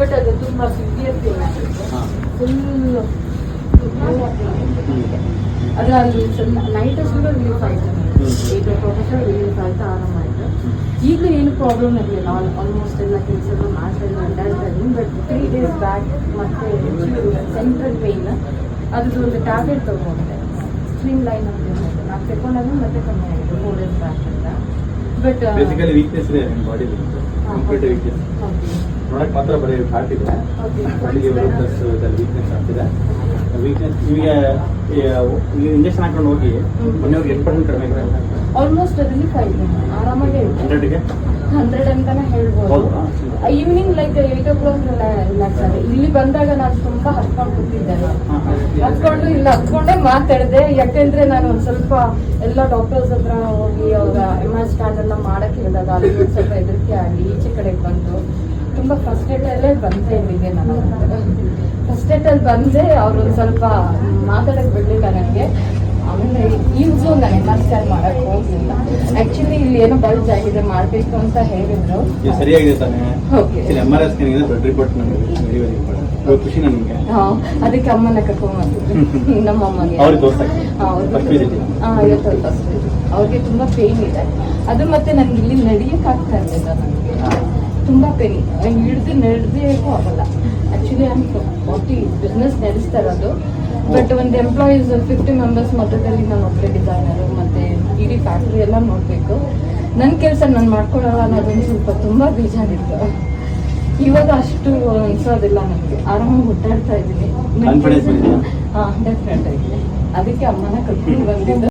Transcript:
But ಅದು ತುಂಬಾ severe pain full ಅದರಲ್ಲಿ ನೈಟ್ ಅಷ್ಟು ರಿಲೀಫ್ ಆಯ್ತು. ಈಗ ಪ್ರೊಫೆಷನ್ ರಿಲೀಫ್ ಆಯ್ತು ಆರಾಮ ಆಯ್ತು. ಈಗಲೂ ಏನು ಪ್ರಾಬ್ಲಮ್ ಇರಲಿಲ್ಲ. ಆಲ್ಮೋಸ್ಟ್ ಎಲ್ಲ ಕೆಲಸ ಎಲ್ಲ ಮಾಡ್ತಾ ಇದ್ದೀನಿ ಅಡ್ಡಾಡ್ತಾ ಇದ್ದೀನಿ ಬಟ್ ತ್ರೀ ಡೇಸ್ ಬ್ಯಾಕ್ ಮತ್ತೆ ಸೆಂಟ್ರಲ್ ಪೇನ್ ಅದ್ರದ್ದು ಒಂದು ಟ್ಯಾಬ್ಲೆಟ್ ತಗೊಂಡೆ. ಸ್ಟ್ರೀಮ್ ಲೈನ್ ಅಂತ ನಾನು ತಗೊಂಡಾಗ ಮತ್ತೆ ಕಮ್ಮಿ ಆಯಿತು ಫೋರ್ ಡೇಸ್ ಬ್ಯಾಕ್ ಅಂತ. ಬಟ್ ವೀಕ್ನೆಸ್ ಇದೆ ಬಾಡಿಲಿ ಕಂಪ್ಲೀಟ್ ನೋಡಕ್ ಮಾತ್ರ ಬರೀ ಫ್ಯಾಟ್ ಇದೆ. ಬಾಡಿಗೆ ಪ್ಲಸ್ ವೀಕ್ನೆಸ್ ಆಗ್ತಿದೆ. ವೀಕ್ನೆಸ್ ನಿಮಗೆ ಇಂಜೆಕ್ಷನ್ ಹಾಕೊಂಡು ಹೋಗಿ ಮೊನ್ನೆ ಹೋಗಿ ಎಷ್ಟು ಪರ್ಸೆಂಟ್ ಕಡಿಮೆ ಆಲ್ಮೋಸ್ಟ್ ರಿಲೀಫ್ ಆಗಿದೆ ಆರಾಮಾಗಿ ಹಂಡ್ರೆಡ್ಗೆ ಹಂಡ್ರೆಡ್ ಅಂತಾನೆ ಹೇಳ್ಬೋದು? Evening like eight o'clock relax ಆಗಿದೆ ಇಲ್ಲಿ ಬಂದಾಗ ನಾನು ತುಂಬಾ ಹತ್ಕೊಂಡು ಕೂತಿದ್ದೆ ಹತ್ಕೊಂಡು ಇಲ್ಲ ಹತ್ಕೊಂಡೆ ಮಾತಾಡಿದೆ. ಯಾಕೆಂದ್ರೆ ನಾನು ಒಂದ್ ಸ್ವಲ್ಪ ಎಲ್ಲ ಡಾಕ್ಟರ್ಸ್ ಹತ್ರ ಹೋಗಿ ಅವ್ರ ಎಂ ಆರ್ ಸ್ಕ್ಯಾನ್ ಎಲ್ಲ ಮಾಡಕ್ ಹೇಳಿದಾಗ ಅಲ್ಲಿ ಸ್ವಲ್ಪ ಹೆದರಿಕೆ ಆಗಿ ಈಚೆ ಕಡೆಗೆ ಬಂದು. ತುಂಬಾ ಫಸ್ಟ್ ಅಲ್ಲೇ ಬಂದೆ ಇಲ್ಲಿಗೆ ನಾನು. ಫಸ್ಟ್ ಅಲ್ಲಿ ಬಂದೆ ಅವರು ಒಂದ್ ಸ್ವಲ್ಪ ಮಾತಾಡಕ್ ಬಿಡ್ಲಿಲ್ಲ ನನಗೆ ಆಮೇಲೆ ಈಗಲೂ ನಾನು ಎಂ ಆರ್ ಸ್ಕ್ಯಾನ್ ಮಾಡಕ್ ಹೋಗಿಲ್ಲ ಆಕ್ಚುಲಿ ಇಲ್ಲಿ ಏನೋ ಬಲ್ಜ್ ಆಗಿದೆ ಮಾಡಬೇಕು ಅಂತ ಹೇಳಿದ್ರು. ಸರಿಯಾಗಿದೆ ತಾನೆ. ಓಕೆ ಎಂ ಆರ್ ಎಸ್ ದೊಡ್ಡ ರಿಪೋರ್ಟ್ ನನಗೆ ಖುಷಿ ನನಗೆ ಹಾ ಅದಕ್ಕೆ ಅಮ್ಮನ ಕರ್ಕೊಂಡ್ಬಂದಿದ್ದೆ ನಮ್ಮ? ಹಾ ಇವತ್ತು ಫಸ್ಟ್ ಅವ್ರಿಗೆ ತುಂಬಾ ಪೇನ್ ಇದೆ. ಅದು ಮತ್ತೆ ನನಗೆ ಇಲ್ಲಿ ನಡಿಯಕ್ ಆಗ್ತಾ ಇರಲಿಲ್ಲ ನನಗೆ ತುಂಬಾ ಪೇನ್ ಹಿಡಿದು ನಡೆದೇಗೂ ಆಗಲ್ಲ. ಆಕ್ಚುಲಿ ಫಾರ್ಟಿ ಬಿಸ್ನೆಸ್ ನಡೆಸ್ತಾ ಇರೋದು. ಬಟ್ ಒಂದು ಎಂಪ್ಲಾಯೀಸ್ ಫಿಫ್ಟಿ ಮೆಂಬರ್ಸ್ ಮಧ್ಯದಲ್ಲಿ ನಾನು ಒಬ್ಬರೇ ಡಿಸೈನರು ಮತ್ತೆ ಇಡೀ ಫ್ಯಾಕ್ಟ್ರಿ ಎಲ್ಲ ನೋಡಬೇಕು. ನನ್ನ ಕೆಲಸ ನಾನು ಮಾಡ್ಕೊಳ್ಳಲ್ಲ ಅನ್ನೋದೊಂದು ಸ್ವಲ್ಪ ತುಂಬ ಬೇಜಾರಿತ್ತು. ಇವಾಗ ಅಷ್ಟು ಅನ್ಸೋದಿಲ್ಲ ನನಗೆ. ಆರಾಮಾಗಿ ಹುಟ್ಟಾಡ್ತಾ ಇದ್ದೀನಿ? ಹಾಂ ಡೆಫಿನೆಟ್ ಆಗಿದೆ ಅದಕ್ಕೆ ಅಮ್ಮನ ಕರ್ಕೊಂಡು ಬಂದಿದ್ದು.